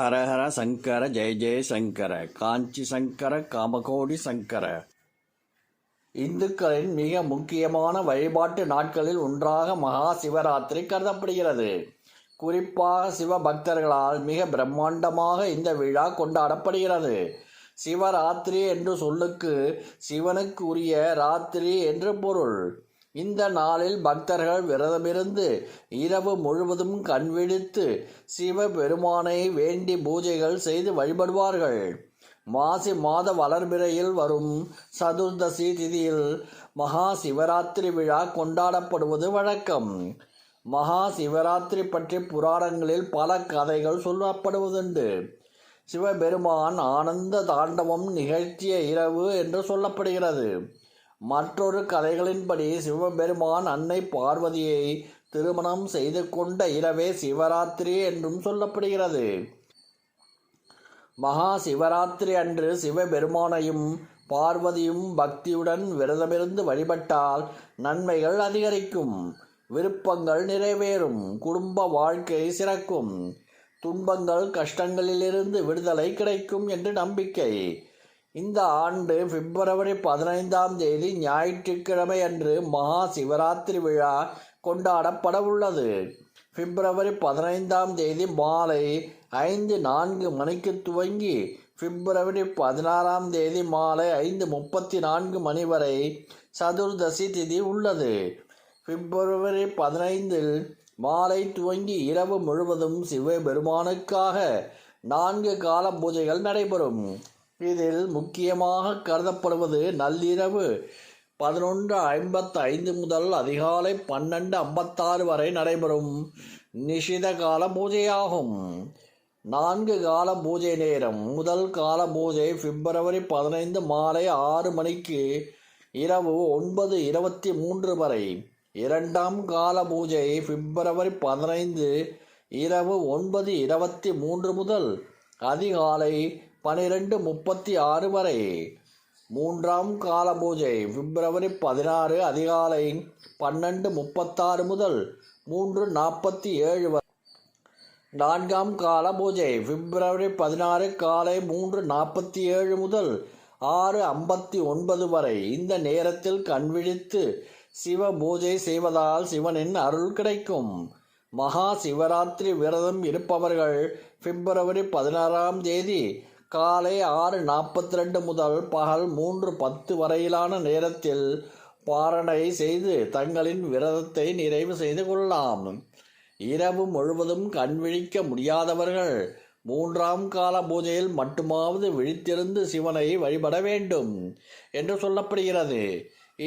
ஹரஹர சங்கர ஜெய ஜெய சங்கர காஞ்சி சங்கர காமகோடி சங்கர. இந்துக்களின் மிக முக்கியமான வழிபாட்டு நாட்களில் ஒன்றாக மகா சிவராத்திரி கருதப்படுகிறது. குறிப்பாக சிவ பக்தர்களால் மிக பிரம்மாண்டமாக இந்த விழா கொண்டாடப்படுகிறது. சிவராத்திரி என்று சொல்லுக்கு சிவனுக்கு உரிய ராத்திரி என்று பொருள். இந்த நாளில் பக்தர்கள் விரதமிருந்து இரவு முழுவதும் கண்விழித்து சிவபெருமானை வேண்டி பூஜைகள் செய்து வழிபடுவார்கள். மாசி மாத வளர்பிறையில் வரும் சதுர்தசி திதியில் மகா சிவராத்திரி விழா கொண்டாடப்படுவது வழக்கம். மகா சிவராத்திரி பற்றி புராணங்களில் பல கதைகள் சொல்லப்படுவதுண்டு. சிவபெருமான் ஆனந்த தாண்டவம் நிகழ்த்திய இரவு என்று சொல்லப்படுகிறது. மற்றொரு கதைகளின்படி சிவபெருமான் அன்னை பார்வதியை திருமணம் செய்து கொண்ட இரவே சிவராத்திரி என்றும் சொல்லப்படுகிறது. மகா சிவராத்திரி அன்று சிவபெருமானையும் பார்வதியும் பக்தியுடன் விரதமிருந்து வழிபட்டால் நன்மைகள் அதிகரிக்கும். விருப்பங்கள் நிறைவேறும். குடும்ப வாழ்க்கை சிறக்கும். துன்பங்கள் கஷ்டங்களிலிருந்து விடுதலை கிடைக்கும் என்று நம்பிக்கை. இந்த ஆண்டு பிப்ரவரி பதினைந்தாம் தேதி ஞாயிற்றுக்கிழமை அன்று மகா சிவராத்திரி விழா கொண்டாடப்பட உள்ளது பிப்ரவரி பதினைந்தாம் தேதி மாலை ஐந்து நான்கு மணிக்கு துவங்கி பிப்ரவரி பதினாறாம் தேதி மாலை ஐந்து முப்பத்தி நான்கு மணி வரை சதுர்தசி திதி உள்ளது. பிப்ரவரி பதினைந்தில் மாலை துவங்கி இரவு முழுவதும் சிவபெருமானுக்காக நான்கு கால பூஜைகள் நடைபெறும். இதில் முக்கியமாக கருதப்படுவது நள்ளிரவு பதினொன்று ஐம்பத்தி ஐந்து முதல் அதிகாலை பன்னெண்டு ஐம்பத்தாறு வரை நடைபெறும் நிஷித கால பூஜையாகும். நான்கு கால பூஜை நேரம். முதல் கால பூஜை பிப்ரவரி பதினைந்து மாலை ஆறு மணிக்கு இரவு ஒன்பது இருபத்தி மூன்று வரை. இரண்டாம் கால பூஜை பிப்ரவரி பதினைந்து இரவு ஒன்பது இருபத்தி மூன்று முதல் அதிகாலை பனிரெண்டு முப்பத்தி ஆறு வரை மூன்றாம் கால பூஜை பிப்ரவரி பதினாறு அதிகாலை பன்னெண்டு முப்பத்தாறு முதல் மூன்று நாற்பத்தி ஏழு வரை. நான்காம் கால பூஜை பிப்ரவரி பதினாறு காலை மூன்று நாற்பத்தி ஏழு முதல் ஆறு ஐம்பத்தி ஒன்பது வரை. இந்த நேரத்தில் கண்விழித்து சிவ பூஜை செய்வதால் சிவனின் அருள் கிடைக்கும். மகா சிவராத்திரி விரதம் இருப்பவர்கள் பிப்ரவரி பதினாறாம் தேதி காலை ஆறு நாற்பத்தி ரெண்டு முதல் பகல் மூன்று பத்து வரையிலான நேரத்தில் பாரணை செய்து தங்களின் விரதத்தை நிறைவு செய்து கொள்ளலாம். இரவு முழுவதும் கண் விழிக்க முடியாதவர்கள் மூன்றாம் கால பூஜையில் மட்டுமாவது விழித்திருந்து சிவனை வழிபட வேண்டும் என்று சொல்லப்படுகிறது.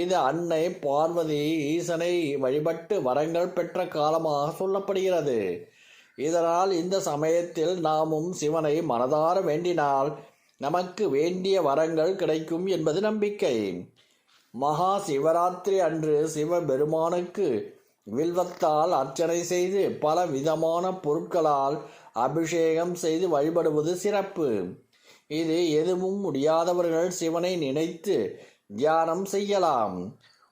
இது அன்னை பார்வதி ஈசனை வழிபட்டு வரங்கள் பெற்ற காலமாக சொல்லப்படுகிறது. இதனால் இந்த சமயத்தில் நாமும் சிவனை மனதார வேண்டினால் நமக்கு வேண்டிய வரங்கள் கிடைக்கும் என்பது நம்பிக்கை. மகா சிவராத்திரி அன்று சிவபெருமானுக்கு வில்வத்தால் அர்ச்சனை செய்து பல விதமான பொருட்களால் அபிஷேகம் செய்து வழிபடுவது சிறப்பு. இது எதுவும் முடியாதவர்கள் சிவனை நினைத்து தியானம் செய்யலாம்.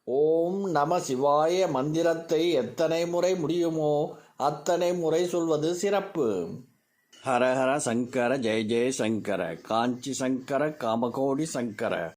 ஓம் நம சிவாய மந்திரத்தை எத்தனை முறை முடியுமோ அத்தனை முறை சொல்வது சிறப்பு. ஹரஹர சங்கர ஜெய ஜெய சங்கர காஞ்சி சங்கர காமகோடி சங்கர.